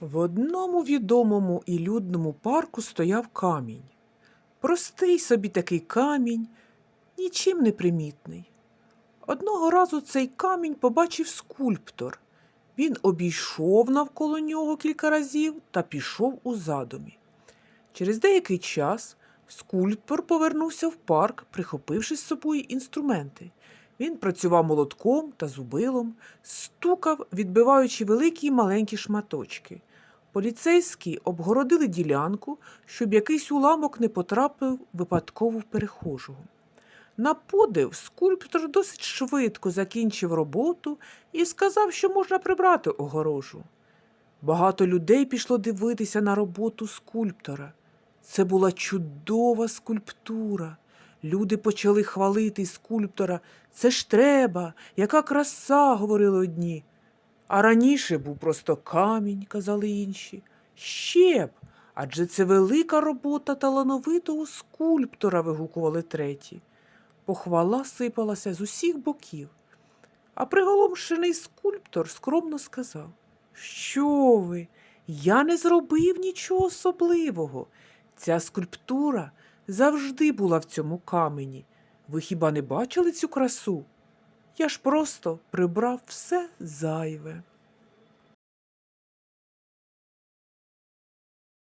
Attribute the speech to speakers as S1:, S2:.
S1: В одному відомому і людному парку стояв камінь. Простий собі такий камінь, нічим не примітний. Одного разу цей камінь побачив скульптор. Він обійшов навколо нього кілька разів та пішов у задумі. Через деякий час скульптор повернувся в парк, прихопивши з собою інструменти. Він працював молотком та зубилом, стукав, відбиваючи великі й маленькі шматочки. Поліцейські обгородили ділянку, щоб якийсь уламок не потрапив випадково в перехожого. На подив скульптор досить швидко закінчив роботу і сказав, що можна прибрати огорожу. Багато людей пішло дивитися на роботу скульптора. Це була чудова скульптура. Люди почали хвалити скульптора. Це ж треба, яка краса, говорили одні. А раніше був просто камінь, казали інші. Ще б, адже це велика робота талановитого скульптора, вигукували треті. Похвала сипалася з усіх боків. А приголомшений скульптор скромно сказав: Що ви? Я не зробив нічого особливого. Ця скульптура завжди була в цьому камені. Ви хіба не бачили цю красу? Я ж просто прибрав все зайве.